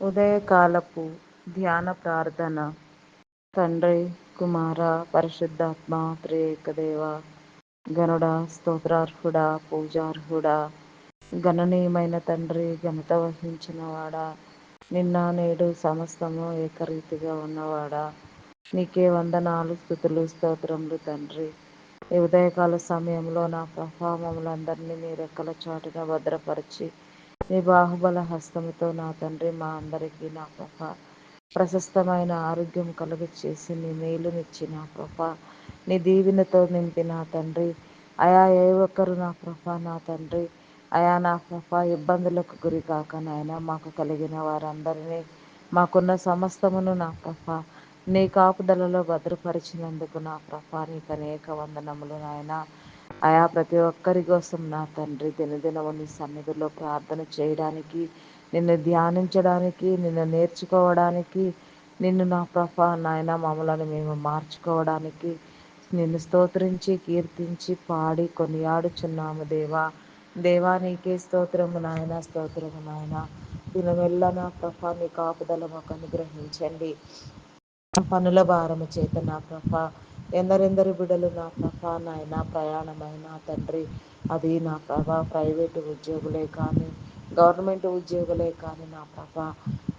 ఉదయకాలపు ధ్యాన ప్రార్థన. తండ్రి కుమార పరిశుద్ధాత్మ త్రియేకదేవ గనుడ స్తోత్రార్హుడ పూజార్హుడ గణనీయమైన తండ్రి ఘనత వహించినవాడా నిన్న నేడు సమస్తము ఏకరీతిగా ఉన్నవాడా. నీకే వందనాలు స్థుతులు స్తోత్రములు తండ్రి. ఈ ఉదయకాల సమయంలో నా ప్రభావములందరినీ మీ రెక్కల చాటున భద్రపరిచి నీ బాహుబల హస్తముతో నా తండ్రి మా అందరికీ నా ప్రభ. ప్రశస్తమైన ఆరోగ్యం కలుగు చేసి నీ మేలునిచ్చి నా ప్రభ. నీ దీవెనతో నింపి నా తండ్రి. అయా ఏ ఒక్కరు నా ప్రభ నా తండ్రి. అయా నా ప్రభ ఇబ్బందులకు గురి కాక నాయన మాకు కలిగిన వారందరినీ మాకున్న సమస్తమును నా ప్రభ. నీ కాపుదలలో భద్రపరిచినందుకు నా ప్రభ నీకు అనేక వందనములు నాయన. అయా ప్రతి ఒక్కరి కోసం నా తండ్రి దినదినము నీ సన్నిధిలో ప్రార్థన చేయడానికి నిన్ను ధ్యానించడానికి నిన్ను నేర్చుకోవడానికి నిన్ను నా ప్రభా నాయన మమ్మలను మేము మార్చుకోవడానికి నిన్ను స్తోత్రించి కీర్తించి పాడి కొనియాడుచున్నాము దేవా. దేవా నీకే స్తోత్రము నాయన స్తోత్రము నాయన. దినమెల్ల నా ప్రభ నీ కాపుదల మాకు అనుగ్రహించండి. పనుల భారము చేత నా ప్రభా ఎందరెందరి బిడలు నా ప్రభా నాయన ప్రయాణమైన తండ్రి అది నా ప్రభా ప్రైవేటు ఉద్యోగులే కానీ గవర్నమెంట్ ఉద్యోగులే కానీ నా ప్రభా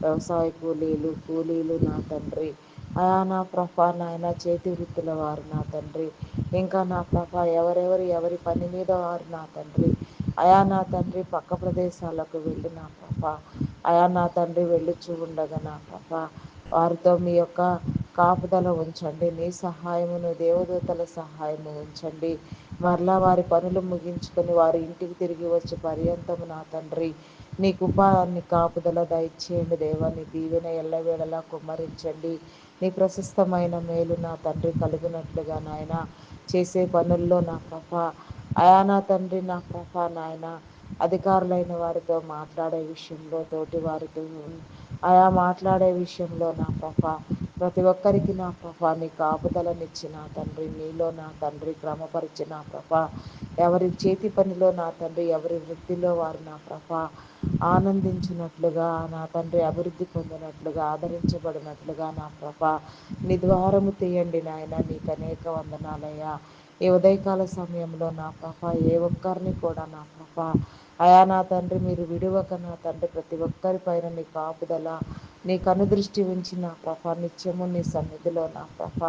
వ్యవసాయ కూలీలు కూలీలు నా తండ్రి. అయా నా ప్రభా నాయన చేతి వృత్తుల వారు నా తండ్రి. ఇంకా నా ప్రభా ఎవరెవరు ఎవరి పని మీద వారు నా తండ్రి. అయా నా తండ్రి పక్క ప్రదేశాలకు వెళ్ళి నా ప్రభా. అయా నా తండ్రి వెళ్ళుచు ఉండగా నా ప్రభా. వారితో మీ యొక్క కాపుదల ఉంచండి. నీ సహాయమును దేవదూతల సహాయము ఉంచండి. మరలా వారి పనులు ముగించుకొని వారి ఇంటికి తిరిగి వచ్చే పర్యంతము నా తండ్రి నీ కుపాన్ని కాపుదల దయచేయండి. దేవా నీ దీవెన ఎల్లవేళలా కుమ్మరించండి. నీ ప్రశస్తమైన మేలు నా తండ్రి కలిగినట్లుగా నాయన. చేసే పనుల్లో నా కృప. అయా నా తండ్రి నా కృప నాయన. అధికారులైన వారితో మాట్లాడే విషయంలో తోటి వారితో ఆయా మాట్లాడే విషయంలో నా ప్రభ ప్రతి ఒక్కరికి నా ప్రభా నీ ఆపుదలనిచ్చి నా తండ్రి నీలో నా తండ్రి క్రమపరిచి నా ప్రభ. ఎవరి చేతి పనిలో నా తండ్రి ఎవరి వృత్తిలో వారు నా ప్రభా. ఆనందించినట్లుగా నా తండ్రి అభివృద్ధి పొందినట్లుగా ఆదరించబడినట్లుగా నా ప్రభా. నీ ద్వారము తీయండి నాయన నీకు అనేక వందనాలయ్యా. ఈ ఉదయకాల సమయంలో నా ప్రభా ఏ ఒక్కరిని కూడా నా ప్రభా అయా నా తండ్రి మీరు విడువక నా తండ్రి ప్రతి ఒక్కరి పైన నీ కాపుదల నీ కనుదృష్టి ఉంచి నా ప్రభ నిత్యము నీ సన్నిధిలో నా ప్రభ.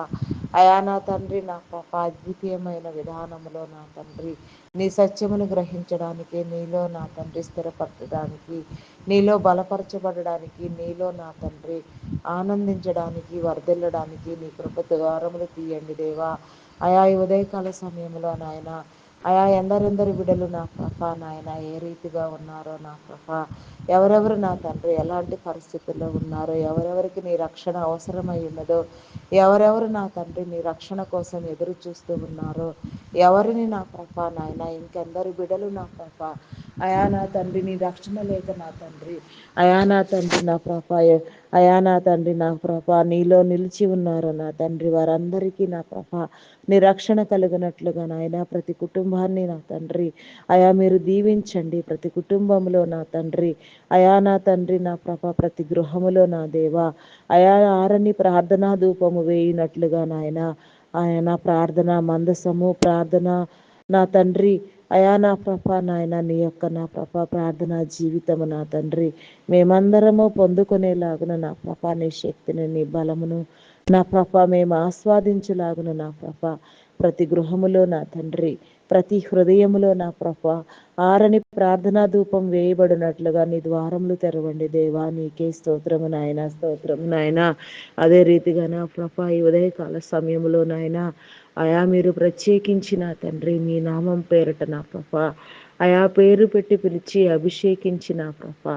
అయా నా తండ్రి నా ప్రభ అద్వితీయమైన విధానములో నా తండ్రి. నీ సత్యమును గ్రహించడానికి నీలో నా తండ్రి స్థిరపరచడానికి నీలో బలపరచబడడానికి నీలో నా తండ్రి ఆనందించడానికి వర్ధిల్లడానికి నీ కృప ద్వారములు తీయండి దేవా. అయా ఈ ఉదయకాల సమయంలో నాయన అయా ఎందరెందరి బిడ్డలు నా ప్రభా నాయన ఏ రీతిగా ఉన్నారో నా ప్రభా. ఎవరెవరు నా తండ్రి ఎలాంటి పరిస్థితుల్లో ఉన్నారో ఎవరెవరికి నీ రక్షణ అవసరమై ఉన్నదో ఎవరెవరు నా తండ్రి నీ రక్షణ కోసం ఎదురు చూస్తూ ఉన్నారో ఎవరిని నా ప్రభ నాయన ఇంకెందరు బిడలు నా ప్రభ? అయా నా తండ్రి నీ రక్షణ లేక నా తండ్రి. అయా నా తండ్రి నా ప్రభ అయా నా తండ్రి నా ప్రభ నీలో నిలిచి ఉన్నారు నా తండ్రి. వారందరికీ నా ప్రభ నీ రక్షణ కలిగినట్లుగా నాయన ప్రతి కుటుంబాన్ని నా తండ్రి. అయా మీరు దీవించండి ప్రతి కుటుంబంలో నా తండ్రి. అయా నా తండ్రి నా ప్రభ ప్రతి గృహములో నా దేవా. అయా ఆరని ప్రార్థనా ధూపము వేయినట్లుగా నాయన. ఆయన ప్రార్థన మందసము ప్రార్థన నా తండ్రి. అయా నా ప్రభ నాయన నీ యొక్క నా ప్రభ ప్రార్థన జీవితము నా తండ్రి. మేమందరము పొందుకునేలాగున నా ప్రభ నీ శక్తిని నీ బలమును నా ప్రభ మేము ఆస్వాదించలాగున నా ప్రభ ప్రతి గృహములో నా తండ్రి. ప్రతి హృదయంలో నా ప్రభ ఆరని ప్రార్థనా ధూపం వేయబడినట్లుగా నీ ద్వారములు తెరవండి. దేవా నీకే స్తోత్రము నాయన స్తోత్రము నాయన. అదే రీతిగా నా ప్రభ ఈ ఉదయకాల సమయంలో నాయన అయా మీరు ప్రత్యేకించిన తండ్రి మీ నామం పేరట నా ప్రభ అయా పేరు పెట్టి పిలిచి అభిషేకించిన ప్రభ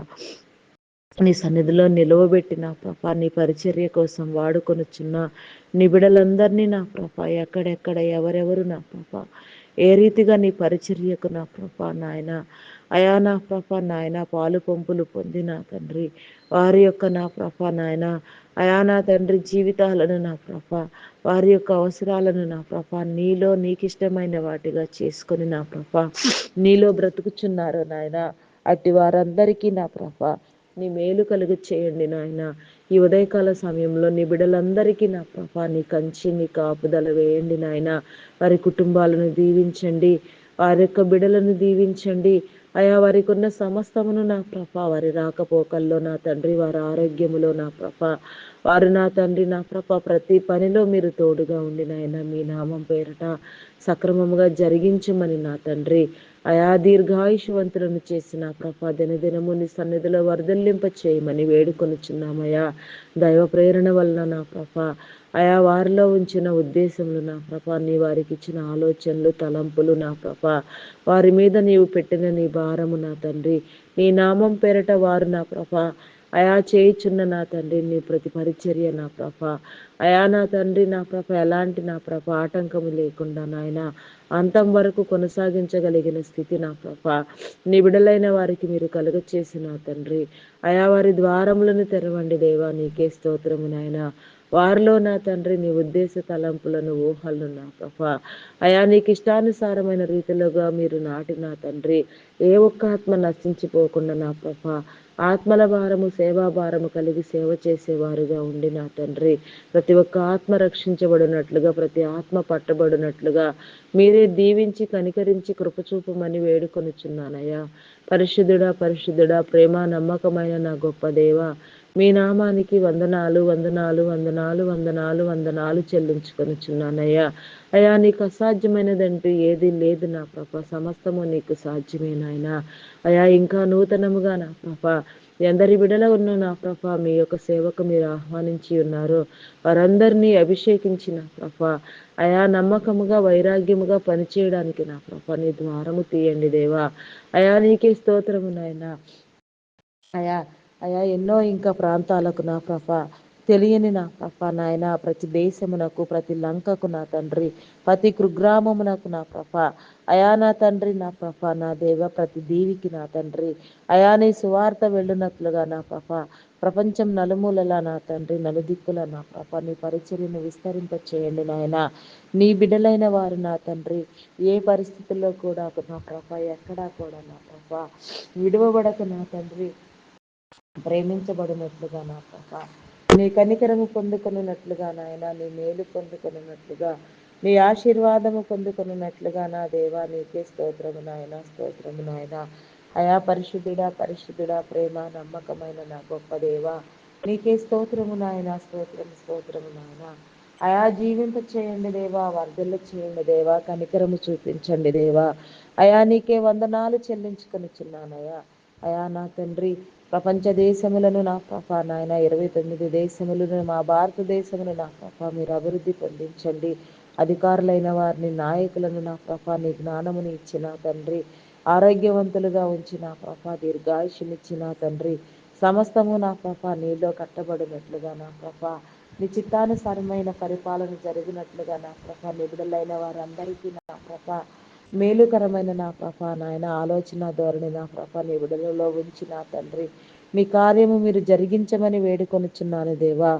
నీ సన్నిధిలో నిలవబెట్టిన ప్రభ నీ పరిచర్య కోసం వాడుకొనుచున్న నిబిడలందరినీ నా ప్రభ ఎక్కడెక్కడ ఎవరెవరు నా ప్రభ ఏ రీతిగా నీ పరిచర్యకు నా ప్రభా నాయన? అయా నా ప్రభా నాయన పాలు పంపులు పొందిన తండ్రి వారి యొక్క నా ప్రభా నాయన. అయా నా తండ్రి జీవితాలను నా ప్రభా వారి యొక్క అవసరాలను నా ప్రభా నీలో నీకు ఇష్టమైన వాటిగా చేసుకొని నా ప్రభా నీలో బ్రతుకుచున్నారు నాయన. అట్టి వారందరికీ నా ప్రభా నీ మేలు కలుగు చేయండి నాయన. ఈ ఉదయకాల సమయంలో నీ బిడలందరికీ నా ప్రభా నీ కంచి నీ కాపుదల వేయండి నాయన. వారి కుటుంబాలను దీవించండి. వారి యొక్క బిడలను దీవించండి. అయా వారికి ఉన్న సమస్తమును నా ప్రభ వారి రాకపోకల్లో నా తండ్రి వారి ఆరోగ్యములో నా ప్రభ వారు నా తండ్రి నా ప్రభ ప్రతి పనిలో మీరు తోడుగా ఉండి నాయన మీ నామం పేరట సక్రమముగా జరిగించమని నా తండ్రి. అయా దీర్ఘాయుషవంతులను చేసిన ప్రభా దినదినము నీ సన్నిధిలో వర్ధల్లింప చేయమని వేడుకొనుచున్నామయ్యా దైవ ప్రేరణ వలన నా ప్రభ అయా వారిలో ఉంచిన ఉద్దేశములు నా ప్రభ నీ వారికి ఇచ్చిన ఆలోచనలు తలంపులు నా ప్రభ. వారి మీద నీవు పెట్టిన నీ భారము నా తండ్రి. నీ నామం పేరట వారు నా ప్రభా అయా చేయుచున్న నా తండ్రి నీ ప్రతి పరిచర్య నా ప్రభ. అయా నా తండ్రి నా ప్రభ ఎలాంటి నా ప్రభ? ఆటంకము లేకుండా నాయన అంతం వరకు కొనసాగించగలిగిన స్థితి నా ప్రభ. నీ బిడలైన వారికి మీరు కలుగ చేసిన తండ్రి. అయా వారి ద్వారములను తెరవండి దేవా నీకే స్తోత్రము నాయన. వారిలో నా తండ్రి నీ ఉద్దేశ తలంపులను ఊహలను నా ప్రభ. అయా నీకు ఇష్టానుసారమైన రీతిలోగా మీరు నాటిన తండ్రి. ఏ ఒక్క ఆత్మ నశించిపోకుండా నా ప్రభ. ఆత్మల భారము సేవా భారము కలిగి సేవ చేసేవారుగా ఉండి నా తండ్రి. ప్రతి ఒక్క ఆత్మ రక్షించబడినట్లుగా ప్రతి ఆత్మ పట్టబడినట్లుగా మీరే దీవించి కనికరించి కృపచూపమని వేడుకొనుచున్నానయ్యా. పరిశుద్ధుడా పరిశుద్ధుడా ప్రేమ నమ్మకమైన నా గొప్ప దేవ మీ నామానికి వందనాలు వందనాలు వందనాలు వందనాలు వందనాలు చెల్లించుకొనుచున్నానయ్యా. అయ్యా నీకు అసాధ్యమైనదంటూ ఏది లేదు నా ప్రభ. సమస్తము నీకు సాధ్యమే నాయన. అయా ఇంకా నూతనముగా నా ప్రభ. ఎందరి బిడల ఉన్న నా ప్రభ మీ యొక్క సేవకు మీరు ఆహ్వానించి ఉన్నారు. వారందరినీ అభిషేకించిన ప్రభ. అయా నమ్మకముగా వైరాగ్యముగా పనిచేయడానికి నా ప్రభ నీ ద్వారము తీయండి దేవా. అయా నీకే స్తోత్రము నాయన. అయా అయా ఎన్నో ఇంకా ప్రాంతాలకు నా ప్రభ తెలియని నా ప్రభ నాయన ప్రతి దేశమునకు ప్రతి లంకకు నా తండ్రి ప్రతి కుగ్రామమునకు నా ప్రభ. అయా నా తండ్రి నా ప్రభ నా దేవ ప్రతి దీవికి నా తండ్రి. అయా నీ సువార్త వెళ్ళునట్లుగా నా ప్రభ ప్రపంచం నలుమూలలా నా తండ్రి నలుదిక్కుల నా ప్రభ నీ పరిచర్యను విస్తరింప చేయండి నాయన. నీ బిడ్డలైన వారు నా తండ్రి ఏ పరిస్థితుల్లో కూడా నా ప్రభ ఎక్కడా కూడా నా ప్రభ విడవబడక నా తండ్రి. ప్రేమించబడినట్లుగా నా ప్రభ. నీ కనికరము పొందుకొనున్నట్లుగా నాయన నీ మేలు పొందుకొనున్నట్లుగా నీ ఆశీర్వాదము పొందుకొనున్నట్లుగా నా దేవా నీకే స్తోత్రము నాయన స్తోత్రము నాయన. అయా పరిశుద్ధుడా పరిశుద్ధుడా ప్రేమ నమ్మకమైన నా గొప్ప దేవ నీకే స్తోత్రము నాయన స్తోత్రము స్తోత్రము నాయన. అయా జీవింప చేయండి దేవా వర్ధలు చేయండి దేవా కనికరము చూపించండి దేవా. అయా నీకే వందనాలు చెల్లించుకొని చిన్నానయా అయా నా తండ్రి ప్రపంచ దేశములను నా పాప నాయన ఇరవై తొమ్మిది దేశములను మా భారతదేశమును నా పాప మీరు అభివృద్ధి పొందించండి. అధికారులైన వారిని నాయకులను నా ప్రభ నీ జ్ఞానముని ఇచ్చిన తండ్రి. ఆరోగ్యవంతులుగా ఉంచిన ప్రభ దీర్ఘాయుషునిచ్చిన తండ్రి. సమస్తము నా ప్రభ నీలో కట్టబడినట్లుగా నా ప్రభ నీ చిత్తానుసారమైన పరిపాలన జరిగినట్లుగా నా ప్రభ నిబిడలైన వారందరికీ నా ప్రభ మేలుకరమైన నా ప్రభ నాయన ఆలోచన ధోరణి నా ప్రభ నీ విడుదలలో ఉంచి నా తండ్రి. మీ కార్యము మీరు జరిగించమని వేడుకొనుచున్నాను దేవా.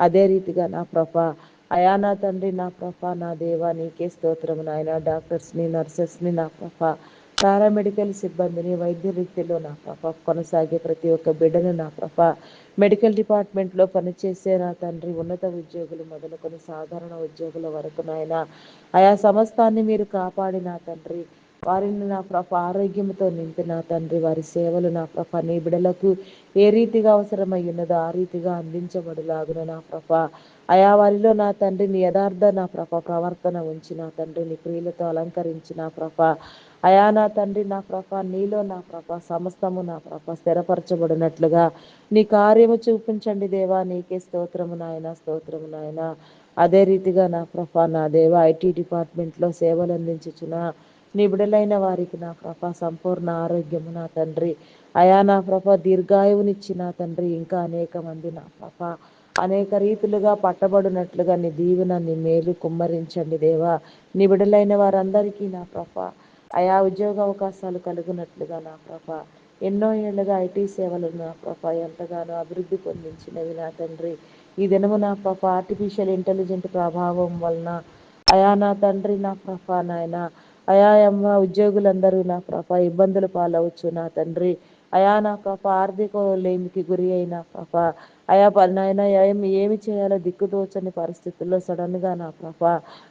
అదే రీతిగా నా ప్రభ అయా నా తండ్రి నా ప్రభ నా దేవా నీకే స్తోత్రము నాయన. డాక్టర్స్ని నర్సెస్ని నా ప్రభ పారామెడికల్ సిబ్బందిని వైద్య వృత్తిలో నా ప్రభ కొనసాగే ప్రతి ఒక్క బిడ్డను నా ప్రభ మెడికల్ డిపార్ట్మెంట్లో పనిచేసే నా తండ్రి ఉన్నత ఉద్యోగులు మొదలుకొని సాధారణ ఉద్యోగుల వరకు నాయన. ఆయా సమస్తాన్ని మీరు కాపాడి నా తండ్రి. వారిని నా ప్రభ ఆరోగ్యంతో నింపి నా తండ్రి వారి సేవలు నా ప్రభ నీ బిడలకు ఏ రీతిగా అవసరమై ఉన్నదో ఆ రీతిగా అందించబడులాగున నా ప్రభ. అయా వారిలో నా తండ్రి నీ యథార్థ నా ప్రభ ప్రవర్తన ఉంచి నా తండ్రి నీ ప్రియులతో అలంకరించి నా ప్రభ. అయా నా తండ్రి నా ప్రభ నీలో నా ప్రభ సమస్తము నా ప్రభ స్థిరపరచబడినట్లుగా నీ కార్యము చూపించండి దేవా నీకే స్తోత్రము నాయన స్తోత్రము నాయన. అదే రీతిగా నా ప్రభ నా దేవ ఐటీ డిపార్ట్మెంట్లో సేవలు అందించుచున్న నీ బిడలైన వారికి నా ప్రభ సంపూర్ణ ఆరోగ్యము నా తండ్రి. అయా నా ప్రభ దీర్ఘాయువునిచ్చి నా తండ్రి. ఇంకా అనేక మంది నా ప్రభ అనేక రీతులుగా పట్టబడినట్లుగా నీ దీవెన నీ మేలు కుమ్మరించండి దేవా. నీ బిడలైన వారందరికీ నా ప్రభ ఆయా ఉద్యోగ అవకాశాలు కలుగునట్లుగా నా ప్రభ ఎన్నో ఏళ్ళుగా ఐటీ సేవలు నా ప్రభ ఎంతగానో అభివృద్ధి పొందించినవి నా తండ్రి. ఈ దినము నా ప్రభ ఆర్టిఫిషియల్ ఇంటెలిజెంట్ ప్రభావం వలన అయా నా తండ్రి నా ప్రభ నాయన. అయా అమ్మ ఉద్యోగులందరూ నా ప్రభ ఇబ్బందులు పాలవచ్చు నా తండ్రి. అయా నా ప్రభ ఆర్థిక లేమికి గురి అయిన ప్రభ అయా నాయన ఏమి ఏమి చేయాలో దిక్కుతోచని పరిస్థితుల్లో సడన్గా నా ప్రభ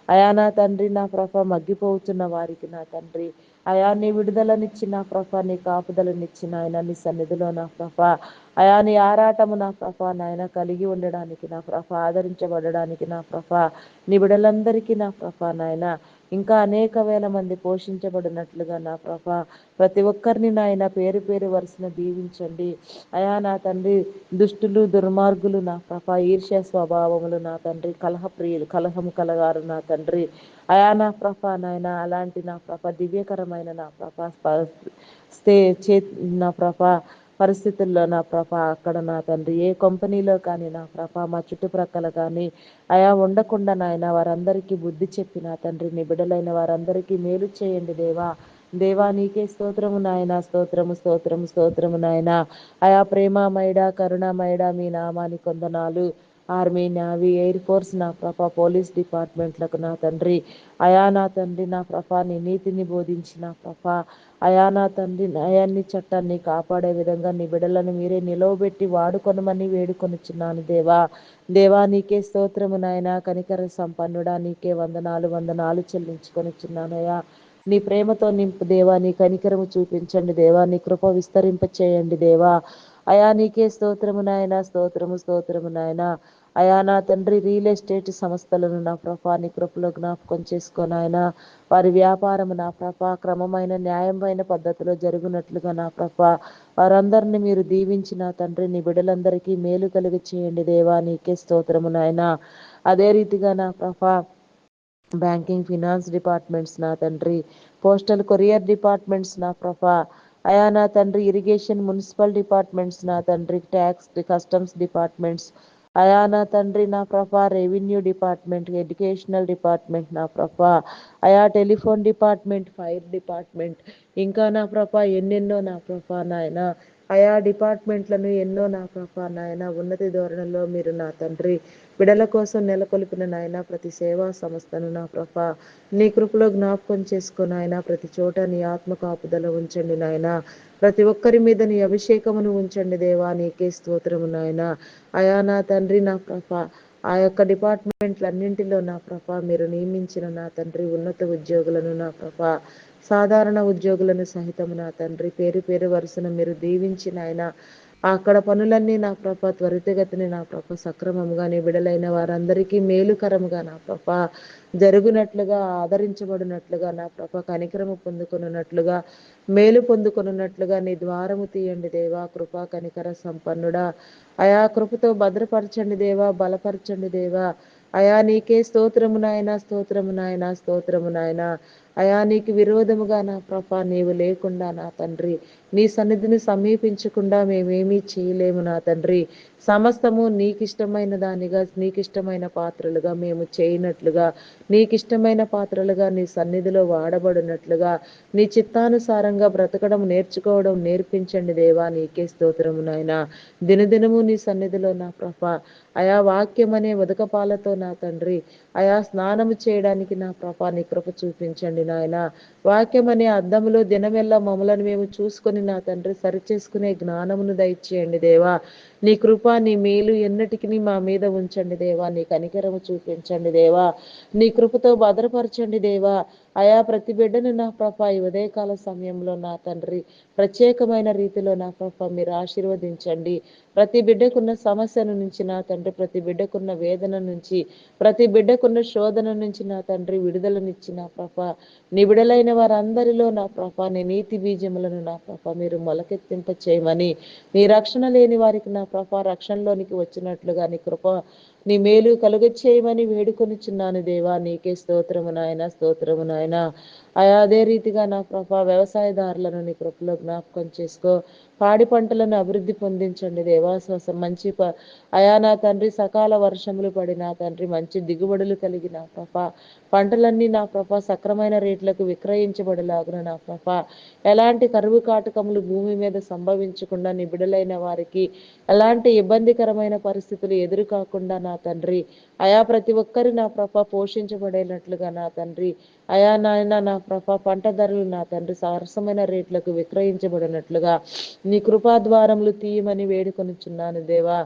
అయా నా తండ్రి నా ప్రభ మగ్గిపోతున్న వారికి నా తండ్రి. అయా నీ విడుదలనిచ్చి నా ప్రభ నీ కాపుదలనిచ్చి నాయన నీ సన్నిధిలో నా ప్రభ అయా నీ ఆరాటము నా ప్రభ నాయన కలిగి ఉండడానికి నా ప్రభ ఆదరించబడడానికి నా ప్రభ నీ బిడలందరికీ నా ప్రభ నాయన. ఇంకా అనేక వేల మంది పోషించబడినట్లుగా నా ప్రభా. ప్రతి ఒక్కరిని నాయన పేరు పేరు వరుసన దీవించండి. అయా నా తండ్రి దుష్టులు దుర్మార్గులు నా ప్రభా ఈర్ష్య స్వభావములు నా తండ్రి కలహ ప్రియులు కలహము కలగారు నా తండ్రి. అయా నా ప్రభా నాయన అలాంటి నా ప్రభ దివ్యకరమైన నా ప్రభా స్తే చే నా ప్రభా పరిస్థితుల్లో నా ప్రభ అక్కడ నా తండ్రి ఏ కంపెనీలో కానీ నా ప్రభ మా చుట్టుప్రక్కల కానీ అయా ఉండకుండా నాయన వారందరికీ బుద్ధి చెప్పి నా తండ్రి నిబిడలైన వారందరికీ మేలు చేయండి దేవా. దేవా నీకే స్తోత్రము నాయన స్తోత్రము స్తోత్రము స్తోత్రము నాయన. అయా ప్రేమమయడా కరుణమైడ మీ నామాని కొందనాలు. ఆర్మీ నావీ ఎయిర్ ఫోర్స్ నా ప్రభ పోలీస్ డిపార్ట్మెంట్లకు నా తండ్రి. అయా నా తండ్రి నా ప్రభ నీ నీతిని బోధించిన ప్రభ. అయా నా తండ్రి న్యాయాన్ని చట్టాన్ని కాపాడే విధంగా నీ బిడలను మీరే నిలవబెట్టి వాడుకొనమని వేడుకొనుచున్నాను దేవా. దేవా నీకే స్తోత్రము నాయన కనికర సంపన్నుడా నీకే వందనాలు వందనాలు చెల్లించుకొనిచున్నానయ్యా నీ ప్రేమతో నింపు దేవా నీ కనికరము చూపించండి దేవా నీ కృప విస్తరింప చేయండి దేవా. అయా నీకే స్తోత్రము నాయన స్తోత్రము స్తోత్రము నాయన. అయా నా తండ్రి రియల్ ఎస్టేట్ సంస్థలను నా ప్రభా నీ కృపలో జ్ఞాపకం చేసుకోనాయన వారి వ్యాపారం నా ప్రభా క్రమమైన న్యాయమైన పద్ధతిలో జరుగునట్లుగా నా ప్రభా వారందరిని మీరు దీవించి నా తండ్రి నీ బిడ్డలందరికీ మేలు కలిగి చేయండి దేవా నీకే స్తోత్రము నాయన. అదే రీతిగా నా ప్రభా బ్యాంకింగ్ ఫినాన్స్ డిపార్ట్మెంట్స్ నా తండ్రి పోస్టల్ కొరియర్ డిపార్ట్మెంట్స్ నా ప్రభా అయా నా తండ్రి ఇరిగేషన్ మున్సిపల్ డిపార్ట్మెంట్స్ నా తండ్రి ట్యాక్స్ కస్టమ్స్ డిపార్ట్మెంట్స్ అయా నా తండ్రి నా ప్రభ రెవెన్యూ డిపార్ట్మెంట్ ఎడ్యుకేషనల్ డిపార్ట్మెంట్ నా ప్రభ. అయా టెలిఫోన్ డిపార్ట్మెంట్ ఫైర్ డిపార్ట్మెంట్. ఇంకా నా ప్రభ ఎన్నెన్నో నా ప్రభ నాయన. ఆయా డిపార్ట్మెంట్లను ఎన్నో నా ప్రభ నాయన. ఉన్నతి ధోరణిలో మీరు నా తండ్రి. బిడల కోసం నెలకొల్పిన నాయన ప్రతి సేవా సంస్థను నా ప్రభ నీ కృపలో జ్ఞాపకం చేసుకుని ఆయన ప్రతి చోట నీ ఆత్మ కాపుదల ఉంచండి నాయన. ప్రతి ఒక్కరి మీద నీ అభిషేకమును ఉంచండి దేవా నీకే స్తోత్రము నాయన. అయా నా తండ్రి నా ప్రభ ఆ యొక్క డిపార్ట్మెంట్లన్నింటిలో నా ప్రభ మీరు నియమించిన నా తండ్రి ఉన్నత ఉద్యోగులను నా ప్రభ సాధారణ ఉద్యోగులను సహితము నా తండ్రి. పేరు పేరు వరుసను మీరు దీవించిన ఆయన అక్కడ పనులన్నీ నా ప్రభ త్వరితగతిని నా ప్రభ సక్రమంగా నీ విడలైన వారందరికీ మేలుకరముగా నా ప్రభ. జరుగునట్లుగా ఆదరించబడినట్లుగా నా ప్రభ కనికరము పొందుకున్నట్లుగా మేలు పొందుకున్నట్లుగా నీ ద్వారము తీయండి దేవా కృపా కనికర సంపన్నుడా. అయా కృపతో భద్రపరచండి దేవా బలపరచండి దేవా. అయా నీకే స్తోత్రము నాయన స్తోత్రము నాయన స్తోత్రము నాయన. అయా నీకు విరోధముగా నా ప్రభా నీవు లేకుండా నా తండ్రి. నీ సన్నిధిని సమీపించకుండా మేమేమీ చేయలేము నా తండ్రి. సమస్తము నీకిష్టమైన దానిగా నీకిష్టమైన పాత్రలుగా మేము చేయనట్లుగా నీకిష్టమైన పాత్రలుగా నీ సన్నిధిలో వాడబడినట్లుగా నీ చిత్తానుసారంగా బ్రతకడం నేర్చుకోవడం నేర్పించండి దేవా నీకే స్తోత్రము నాయన. దినదినము నీ సన్నిధిలో నా ప్రభ. అయా వాక్యం అనే ఉదకపాలతో నా తండ్రి. అయా స్నానము చేయడానికి నా ప్రభా నీ కృప చూపించండి నాయన. వాక్యం అనే అద్దములో దినమెల్లా మమ్మలను మేము చూసుకొని నా తండ్రి సరిచేసుకునే జ్ఞానమును దయచేయండి దేవా. నీ కృప నీ మేలు ఎన్నటికి మా మీద ఉంచండి దేవా. నీ కనికరము చూపించండి దేవా. నీ కృపతో భద్రపరచండి దేవా. అయా ప్రతి బిడ్డను నా ప్రభ ఈ ఉదయకాల సమయంలో నా తండ్రి ప్రత్యేకమైన రీతిలో నా ప్రభ మీరు ఆశీర్వదించండి. ప్రతి బిడ్డకున్న సమస్యను నుంచి నా తండ్రి ప్రతి బిడ్డకున్న వేదన నుంచి ప్రతి బిడ్డకున్న శోధన నుంచి నా తండ్రి విడుదలనిచ్చి నా ప్రభ నిబిడలైన వారందరిలో నా ప్రభ నీ నీతి బీజములను నా ప్రభ మీరు మొలకెత్తింప చేయమని నీ రక్షణ లేని వారికి నా ప్రభ రక్షణలోనికి వచ్చినట్లుగా నీ కృప నీ మేలు కలుగచేయమని వేడుకొనిచున్నాను దేవా. నీకే స్తోత్రము నాయన స్తోత్రము నాయన. అదే రీతిగా నా ప్రభా వ్యవసాయదారులను నీ కృపలో జ్ఞాపకం చేసుకో. పాడి పంటలను అభివృద్ధి పొందించండి దేవాశ్వాసం మంచి ప అయా నా తండ్రి సకాల వర్షములు పడి నా తండ్రి మంచి దిగుబడులు కలిగి నా పంటలన్నీ నా ప్రభ సక్రమైన రేట్లకు విక్రయించబడలాగున నా ప్రభ. ఎలాంటి కరువు కాటకములు భూమి మీద సంభవించకుండా నిబిడలైన వారికి ఎలాంటి ఇబ్బందికరమైన పరిస్థితులు ఎదురు కాకుండా నా తండ్రి. అయా ప్రతి ఒక్కరి నా ప్రభ పోషించబడేటట్లుగా నా తండ్రి. అయా నాయన నా ప్రభ పంట ధరలు నా తండ్రి సరసమైన రేట్లకు విక్రయించబడినట్లుగా నీ కృపాద్వారములు తీయమని వేడుకొనుచున్నాను దేవా.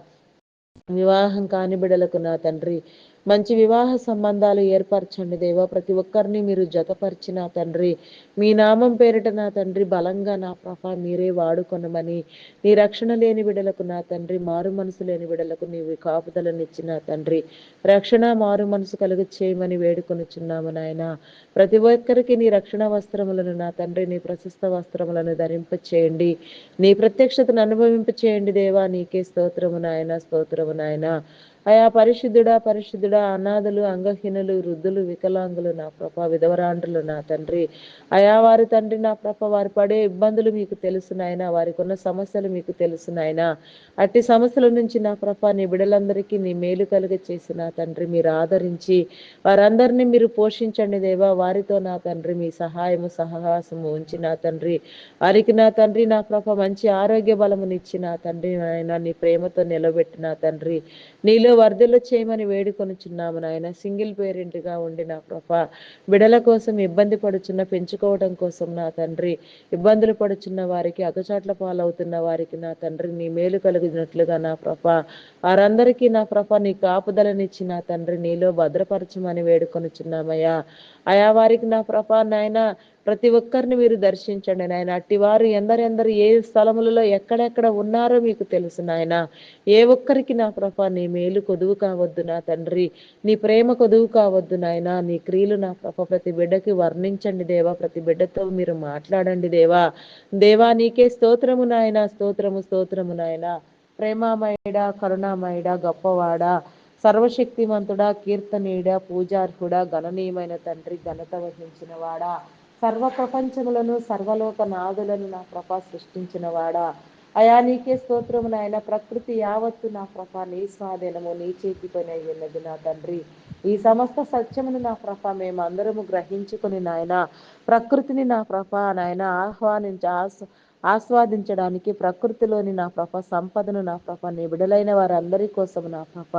వివాహం కాని బిడలకు నా తండ్రి. మంచి వివాహ సంబంధాలు ఏర్పరచండి దేవా. ప్రతి ఒక్కరిని మీరు జతపరిచిన తండ్రి మీ నామం పేరిట నా తండ్రి బలంగా నా ప్రభ మీరే వాడుకొనమని నీ రక్షణ లేని బిడలకు నా తండ్రి మారు మనసు లేని బిడలకు నీవు కాపుదలనిచ్చిన తండ్రి రక్షణ మారు మనసు కలుగు చేయమని వేడుకొనుచున్నాము నాయన. ప్రతి ఒక్కరికి నీ రక్షణ వస్త్రములను నా తండ్రి నీ ప్రశస్త వస్త్రములను ధరింప చేయండి నీ ప్రత్యక్షతను అనుభవింప చేయండి దేవా. నీకే స్తోత్రము నాయన స్తోత్రము నాయన. అయా పరిశుద్ధుడా పరిశుద్ధుడా అనాథులు అంగహీనులు వృద్ధులు వికలాంగులు నా ప్రభ విధవరాండ్రులు నా తండ్రి. అయా వారి తండ్రి నా ప్రభ వారు పడే ఇబ్బందులు మీకు తెలుసు నాయన వారికి ఉన్న సమస్యలు మీకు తెలుసు నాయన. అట్టి సమస్యల నుంచి నా ప్రభ నీ బిడలందరికీ నీ మేలు కలుగ చేసి నా తండ్రి మీరు ఆదరించి వారందరినీ మీరు పోషించండి దేవా. వారితో నా తండ్రి మీ సహాయము సహవాసము ఉంచి నా తండ్రి. వారికి నా తండ్రి నా ప్రభ మంచి ఆరోగ్య బలమునిచ్చి నా తండ్రి నాయన నీ ప్రేమతో నిలబెట్టిన తండ్రి. నీలో వర్ధలు చేయమని వేడుకొనుచున్నాము నాయన. సింగిల్ పేరెంట్గా ఉండి నా ప్రభ బిడల కోసం ఇబ్బంది పడుచున్న పెంచుకోవడం కోసం నా తండ్రి ఇబ్బందులు పడుచున్న వారికి అగచాట్ల పాలవుతున్న వారికి నా తండ్రి నీ మేలు కలిగినట్లుగా నా ప్రభా వారందరికీ నా ప్రభా నీ కాపుదలనిచ్చి నా తండ్రి నీలో భద్రపరచమని వేడుకొనుచున్నామయ్యా. ఆయా వారికి నా ప్రభా నాయన ప్రతి ఒక్కరిని మీరు దర్శించండి నాయన. అట్టివారు ఎందరెందరు ఏ స్థలములలో ఎక్కడెక్కడ ఉన్నారో మీకు తెలుసు నాయన. ఏ ఒక్కరికి నా ప్రభ నీ మేలు కొదువు కావద్దు నా తండ్రి. నీ ప్రేమ కొదువు కావద్దు నాయన. నీ క్రియలు నా ప్రభ ప్రతి బిడ్డకి వర్ణించండి దేవా. ప్రతి బిడ్డతో మీరు మాట్లాడండి దేవా. దేవా నీకే స్తోత్రము నాయన. స్తోత్రము స్తోత్రము నాయన. ప్రేమామయుడా కరుణామయుడా గొప్పవాడా సర్వశక్తిమంతుడా కీర్తనీయుడా పూజార్హుడా గణనీయమైన తండ్రి ఘనత వహించిన వాడా సర్వ ప్రపంచములను సర్వలోక నాదులను నా ప్రభ సృష్టించిన వాడా. అయా నీకే స్తోత్రము నాయన ప్రకృతి యావత్తు నా ప్రభ నీ స్వాధీనము నీ చేతి అయ్యినది ఉన్నది నా తండ్రి. ఈ సమస్త సత్యమును నా ప్రభ మేము అందరము గ్రహించుకుని నాయన ప్రకృతిని నా ప్రభ నాయన ఆహ్వానించ ఆస్ ఆస్వాదించడానికి ప్రకృతిలోని నా ప్రభ సంపదను నా ప్రభ నీ విడులైన వారందరి కోసం నా ప్రభ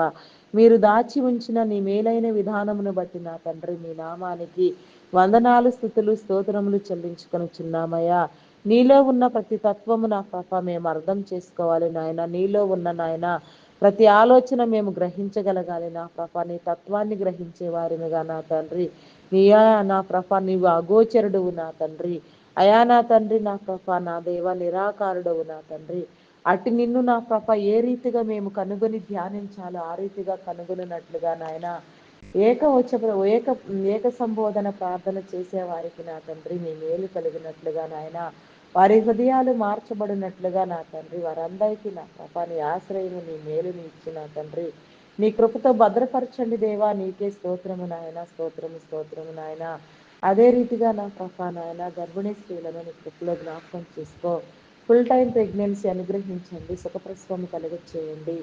మీరు దాచి ఉంచిన నీ మేలైన విధానమును బట్టి నా తండ్రి మీ నామానికి వందనాలు స్థుతులు స్తోత్రములు చెల్లించుకొని చిన్నామయ్యా. నీలో ఉన్న ప్రతి తత్వము నా పాప మేము అర్థం చేసుకోవాలి నాయన. నీలో ఉన్న నాయన ప్రతి ఆలోచన మేము గ్రహించగలగాలి నా ప్రభ నీ తత్వాన్ని గ్రహించే వారినిగా నా తండ్రి. నీయా నా ప్రభ నీవు అగోచరుడువు నా తండ్రి. అయా నా తండ్రి నా ప్రభ నా దేవ నిరాకారుడవు నా తండ్రి. అటు నిన్ను నా ప్రభ ఏ రీతిగా మేము కనుగొని ధ్యానించాలో ఆ రీతిగా కనుగొనినట్లుగా నాయన. ఏక వచ్చ ఏక ఏక సంబోధన ప్రార్థన చేసే వారికి నా తండ్రి మీ మేలు కలిగినట్లుగా నాయన. వారి హృదయాలు మార్చబడినట్లుగా నా తండ్రి వారందరికీ నా ప్రభ ఆశ్రయము నీ మేలుని ఇచ్చి నా తండ్రి. నీ కృపతో భద్రపరచండి దేవా నీకే స్తోత్రము నాయన స్తోత్రము స్తోత్రము నాయన. అదే రీతిగా నా ప్రభ నాయన గర్భిణీ స్త్రీలను నీ కృపలో జ్ఞాపకం చేసుకో. ఫుల్ టైం ప్రెగ్నెన్సీ అనుగ్రహించండి సుఖప్రసవం కలుగ చేయండి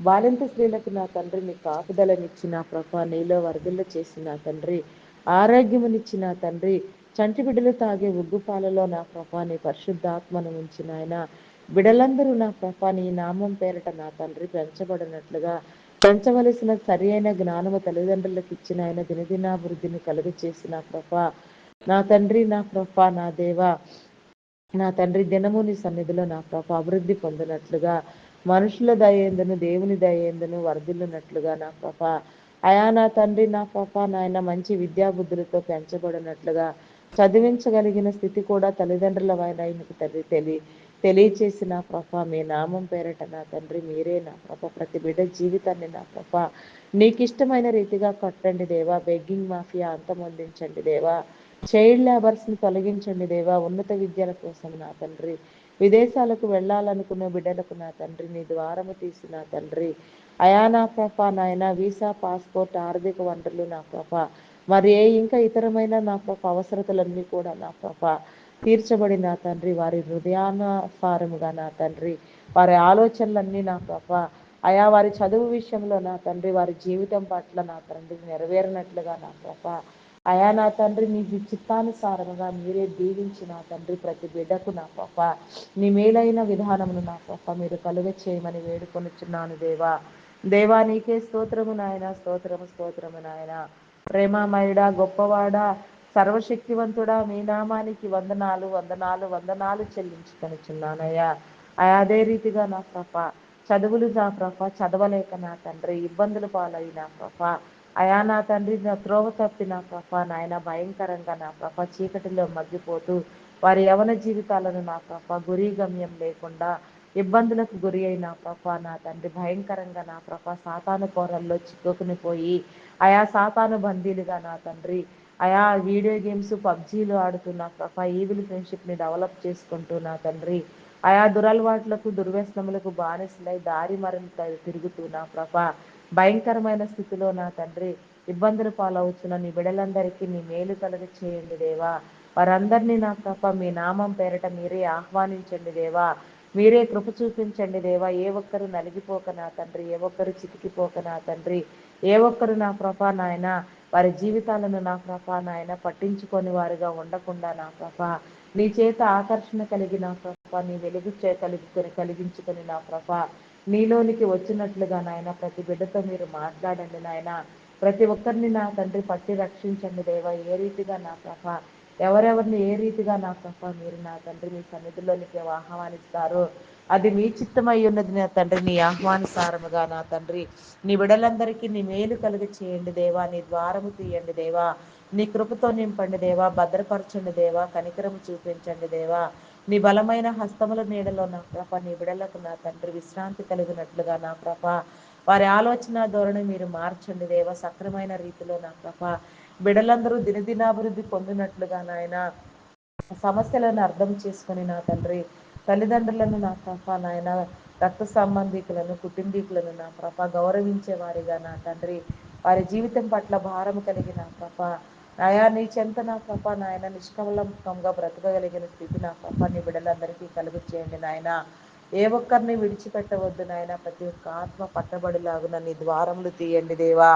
బాలింత స్త్రీలకు నా తండ్రి నీ కాపుదలనిచ్చి నా ప్రభ నీలో వరదలు చేసి నా తండ్రి ఆరోగ్యమునిచ్చి నా తండ్రి చంటి బిడ్డలు తాగే ఉగ్గు పాలలో నా ప్రభా నీ పరిశుద్ధాత్మను ఉంచిన ఆయన బిడలందరూ నా ప్రభా నీ నామం పేరట నా తండ్రి పెంచబడినట్లుగా పెంచవలసిన సరి అయిన జ్ఞానము తల్లిదండ్రులకు ఇచ్చిన ఆయన దినదినాభివృద్ధిని కలుగ చేసిన ప్రభా నా తండ్రి నా ప్రభా నా దేవ నా తండ్రి దినము నీ సన్నిధిలో నా ప్రభా అభివృద్ధి పొందినట్లుగా మనుషుల దయేందును దేవుని దయేందును వర్ధిల్లునట్లుగా నా పాప. అయా నా తండ్రి నా పాప నాయన మంచి విద్యాబుద్ధులతో పెంచబడినట్లుగా చదివించగలిగిన స్థితి కూడా తల్లిదండ్రుల ఆయనకు తల్లి తెలి తెలియచేసిన ప్రభ మీ నామం పేరట నా తండ్రి మీరే నా ప్రభ ప్రతి బిడ్డ జీవితాన్ని నా ప్రభ నీకు ఇష్టమైన రీతిగా కట్టండి దేవా. బెగ్గింగ్ మాఫియా అంతమొందించండి దేవా. చైల్డ్ లేబర్స్ని తొలగించండి దేవా. ఉన్నత విద్యల కోసం నా తండ్రి. విదేశాలకు వెళ్ళాలనుకున్న బిడ్డలకు నా తండ్రి నీ ద్వారము తీసి నా తండ్రి. అయా నా ప్రభ నాయన వీసా పాస్పోర్ట్ ఆర్థిక వనరులు నా ప్రభ మరి ఏ ఇంకా ఇతరమైన నా ప్రభ అవసరతలన్నీ కూడా నా ప్రభ తీర్చబడి నా తండ్రి వారి హృదయానుసారముగా నా తండ్రి. వారి ఆలోచనలన్నీ నా ప్రభ అయా వారి చదువు విషయంలో నా తండ్రి వారి జీవితం పట్ల నా తండ్రి నెరవేరినట్లుగా నా ప్రభ అయా నా తండ్రి మీ చిత్తానుసారముగా మీరే దీవించి నా తండ్రి ప్రతి బిడ్డకు నా పాప. నీ మేలైన విధానమును నా పాప మీరు కలుగ చేయమని వేడుకొనిచున్నాను దేవా. దేవా నీకే స్తోత్రము నాయన స్తోత్రము స్తోత్రము నాయన. ప్రేమమయుడా గొప్పవాడా సర్వశక్తివంతుడా మీ నామానికి వందనాలు వందనాలు వందనాలు చెల్లించుకొనుచున్నానయ్యా. అదే రీతిగా నా ప్రభ చదువులు నా ప్రభ చదవలేక నా తండ్రి ఇబ్బందులు పాలైన ప్రభ అయా నా తండ్రి నా త్రోవ తప్పిన ప్రభ నాయన భయంకరంగా నా ప్రభ చీకటిలో మగ్గిపోతూ వారి యవన జీవితాలను నా ప్రభ గురి గమ్యం లేకుండా ఇబ్బందులకు గురి అయిన ప్రభా నా తండ్రి భయంకరంగా నా ప్రభా సాతాను కోరల్లో చిక్కుకుని పోయి ఆయా సాతాను బందీలుగా నా తండ్రి ఆయా వీడియో గేమ్స్ పబ్జీలు ఆడుతున్న ప్రభా ఈవిల్ ఫ్రెండ్షిప్ని డెవలప్ చేసుకుంటూ నా తండ్రి ఆయా దురలవాట్లకు దుర్వ్యసనములకు బానిసలై దారి తిరుగుతూ నా ఫఫ భయంకరమైన స్థితిలో నా తండ్రి ఇబ్బందులు పాలవుచున్న నీ బిడలందరికీ నీ మేలు కలుగు చేయండి దేవా. వారందరినీ నా తప్ప మీ నామం పేరట మీరే ఆహ్వానించండి దేవా. మీరే కృప చూపించండి దేవా. ఏ ఒక్కరు నలిగిపోక నా తండ్రి ఏ ఒక్కరు చితికిపోక నా తండ్రి. ఏ ఒక్కరు నా ప్రభా నాయన వారి జీవితాలను నా ప్రభా నాయన పట్టించుకొని వారుగా ఉండకుండా నా ప్రభా నీ చేత ఆకర్షణ కలిగి నా ప్రభా నీ వెలుగు చే కలిగి కలిగించుకొని నా ప్రభా నీలోనికి వచ్చినట్లుగా నాయన ప్రతి బిడ్డతో మీరు మాట్లాడండి నాయన. ప్రతి ఒక్కరిని నా తండ్రి పట్టి రక్షించండి దేవా. ఏ రీతిగా నా ప్రభ ఎవరెవరిని ఏ రీతిగా నా ప్రభ మీరు నా తండ్రి మీ సన్నిధిలోనికి ఆహ్వానిస్తారు అది మీ చిత్తమై ఉన్నది నా తండ్రి నీ ఆహ్వానుసారముగా నా తండ్రి. నీ బిడలందరికీ నీ మేలు కలిగి చేయండి దేవా. నీ ద్వారము తీయండి దేవా. నీ కృపతో నింపండి దేవా. భద్రపరచండి దేవా. కనికరము చూపించండి దేవా. నీ బలమైన హస్తముల నీడలో నా ప్రభ నీ బిడలకు నా తండ్రి విశ్రాంతి కలిగినట్లుగా నా ప్రభ. వారి ఆలోచన ధోరణి మీరు మార్చండి దేవ. సక్రమైన రీతిలో నా ప్రభ బిడలందరూ దినదినాభివృద్ధి పొందినట్లుగా నాయన. సమస్యలను అర్థం చేసుకుని నా తండ్రి తల్లిదండ్రులను నా ప్రభ నాయన. రక్త సంబంధికులను కుటుంబీకులను నా ప్రభ గౌరవించే వారిగా నా తండ్రి. వారి జీవితం పట్ల భారం కలిగిన ప్రభ నాయా నీ చెంత నా పాప నాయన నిష్కమలంకంగా బ్రతకగలిగిన స్థితి నా ప్రభ నీ బిడ్డలందరికీ కలుగు చేయండి నాయన. ఏ ఒక్కరిని విడిచిపెట్టవద్దు నాయన. ప్రతి ఒక్క ఆత్మ పట్టబడిలాగున నీ ద్వారములు తీయండి దేవా.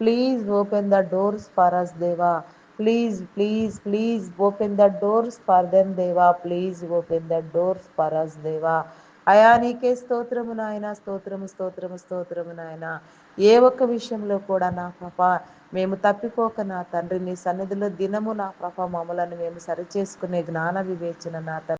Please open the doors for us దేవా. Please please please open the doors for them దేవా. Please open the doors for us దేవా. అయా నీకే స్తోత్రము నాయన. స్తోత్రము స్తోత్రము స్తోత్రము నాయన. ఏ ఒక్క విషయంలో కూడా నా పాప మేము తప్పిపోక నా తండ్రి నీ సన్నిధిలో దినము నా ప్రభ మమ్మలను మేము సరిచేసుకునే జ్ఞాన వివేచన నా తండ్రి